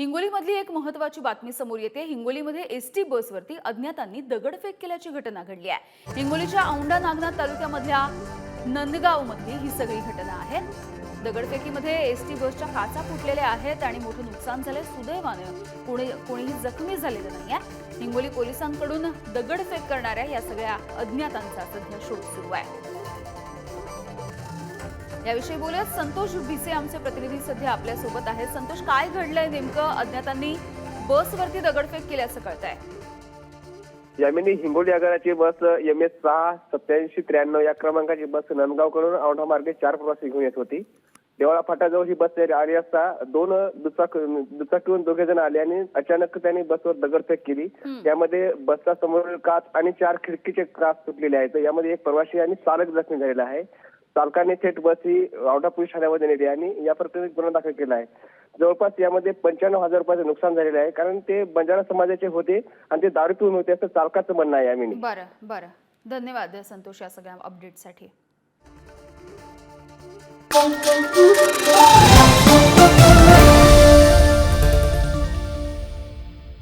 हिंगोलीमधली एक महत्वाची बातमी समोर येते. हिंगोलीमध्ये एस टी बसवरती अज्ञातांनी दगडफेक केल्याची घटना घडली आहे. हिंगोलीच्या औंढा नागनाथ तालुक्यामधल्या नंदगाव मधली ही सगळी घटना आहे दगडफेकीमध्ये एस टी बसच्या काचा फुटलेल्या आहेत आणि मोठं नुकसान झालंय. सुदैवानं कोणी कोणीही जखमी झालेलं नाही आहे हिंगोली पोलिसांकडून दगडफेक करणाऱ्या या सगळ्या अज्ञातांचा सध्या शोध सुरू आहे. याविषयी बोलूयात. संतोष भिसे आमचे प्रतिनिधी सध्या आपल्यासोबत आहेत. संतोष काय घडलंय नेमकं? अज्ञातांनी बसवरती दगडफेक केल्याचं कळतंय. यामिनी हिंगोली आगाराची बस एम एस सहा सत्याऐंशी त्र्याण्णव या क्रमांकाची बस नांदगावकडून औंढा मार्गे चार प्रवासी घेऊन येत होती. देवळा फाटाजवळ ही बस आली असता दोन दुचाक दुचाकीहून दोघे जण आले आणि अचानक त्यांनी बसवर दगडफेक केली. यामध्ये बसचा समोरील काच आणि चार खिडकीचे काच तुटलेले आहेत. यामध्ये एक प्रवासी आणि चालक जखमी झालेला आहे. चालकाने थेट बस ही पोलीस ठाण्यामध्ये नेली आणि या प्रकरणी गुन्हा दाखल केला आहे. जवळपास यामध्ये पंच्याण्णव हजार रुपयाचं नुकसान झालेलं आहे कारण ते बंजारा समाजाचे होते आणि ते दारू पिऊन होते असं चालकाचं म्हणणं आहे यामिनी बरं बरं. धन्यवाद संतोष या सगळ्या अपडेटसाठी